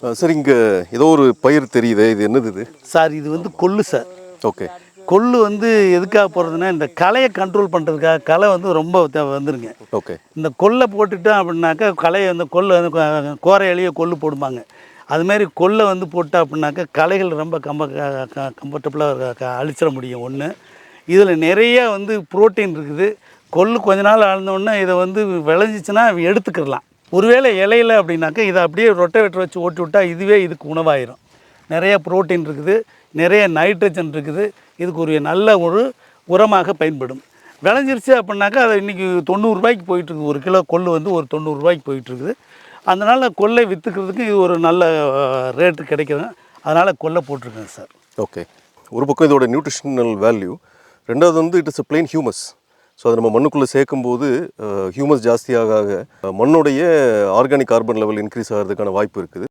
Sir இங்கே ஏதோ ஒரு பயிர் தெரியுது இது என்னது இது? சார் இது வந்து கொள்ளு சார். ஓகே. கொள்ளு வந்து எதுக்காக போடுறதுன்னா இந்த களையை கண்ட்ரோல் பண்ணுறதுக்காக களை வந்து ரொம்ப வந்துருங்க. ஓகே. இந்த கொல்லை போட்டுட்டோம் அப்படின்னாக்கா களையை வந்து கொள்ளு வந்து கோ- கோரை எலியை கொள்ளு போடுவாங்க. அதுமாரி கொல்லை வந்து போட்டோம் அப்படின்னாக்கா களைகள் ரொம்ப கம்ப கம்ஃபர்டபுளாக அழிச்சிட முடியும் ஒன்று இதில் நிறைய வந்து புரோட்டீன் இருக்குது. கொள்ளு கொஞ்ச நாள் ஆழ்ந்தோடனே இதை வந்து விளைஞ்சிச்சின்னா எடுத்துக்கிடலாம். ஒருவேளை இலையில அப்படின்னாக்கா இதை அப்படியே ரொட்டவேட்டர் வச்சு ஓட்டி விட்டால் இதுவே இதுக்கு உணவாயிரும். நிறைய புரோட்டீன் இருக்குது நிறைய நைட்ரஜன் இருக்குது இதுக்கு ஒரு நல்ல ஒரு உரமாக பயன்படும். விளைஞ்சிருச்சு அப்படின்னாக்கா அது இன்றைக்கி தொண்ணூறுரூபாய்க்கு போயிட்டுருக்கு ஒரு கிலோ கொள்ளு வந்து ஒரு தொண்ணூறுரூபாய்க்கு போயிட்டுருக்குது அதனால் கொள்ளை விற்றுக்கிறதுக்கு இது ஒரு நல்ல ரேட்டு கிடைக்குது. அதனால் கொள்ளை போட்டிருக்கேன் சார். ஓகே. ஒரு பக்கம் இதோட நியூட்ரிஷனல் வேல்யூ ரெண்டாவது வந்து it is a plain humus so அதை நம்ம மண்ணுக்குள்ளே சேர்க்கும்போது ஹியூமஸ் ஜாஸ்தியாக ஆக மண்ணுடைய ஆர்கானிக் கார்பன் லெவல் இன்க்ரீஸ் ஆகிறதுக்கான வாய்ப்பு இருக்குது.